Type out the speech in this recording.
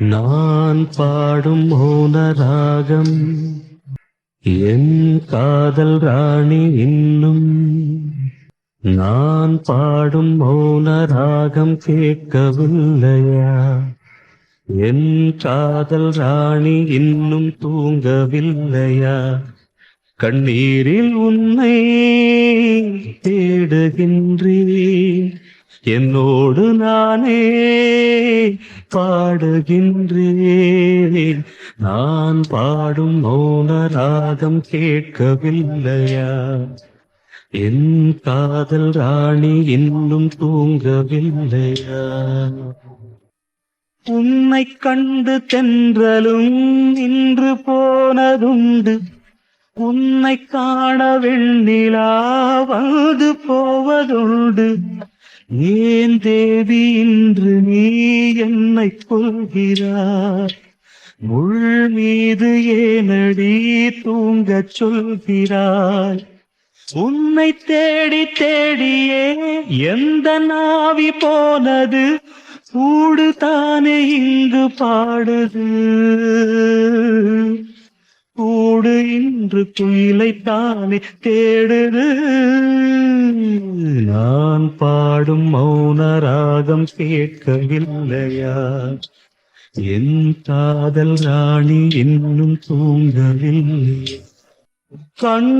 நான் பாடும் மௌன ராகம் என் காதல் ராணி இன்னும். நான் பாடும் மௌன ராகம் கேட்கவில்லையா? என் காதல் ராணி இன்னும் தூங்கவில்லையா? கண்ணீரில் உன்னை தேடுகின்றேன். என்னோடு நானே பாடுகின்றேன் நான் பாடும் மௌன ராகம் கேட்கவில்லையா? என் காதல் ராணி இன்னும் தூங்கவில்லையா? உன்னை கண்டு தென்றலும் நின்று போனதுண்டு. உன்னை காண வெண்ணிலா வந்து போவதுண்டு. ஏன் தேவி இன்று நீ என்னை கொள்கிறார் முள் மீது ஏனடி தூங்கச் சொல்கிறாய்? உன்னை தேடி தேடியே எந்த நாவி போனது? கூடு தானே இங்கு பாடுது. கூடு இன்று குயிலை தானே தேடுது. நான் பாடும் மௌன ராகம் கேட்கவில்லையா? என் காதல் ராணி இன்னும் தூங்கவில்லை கண்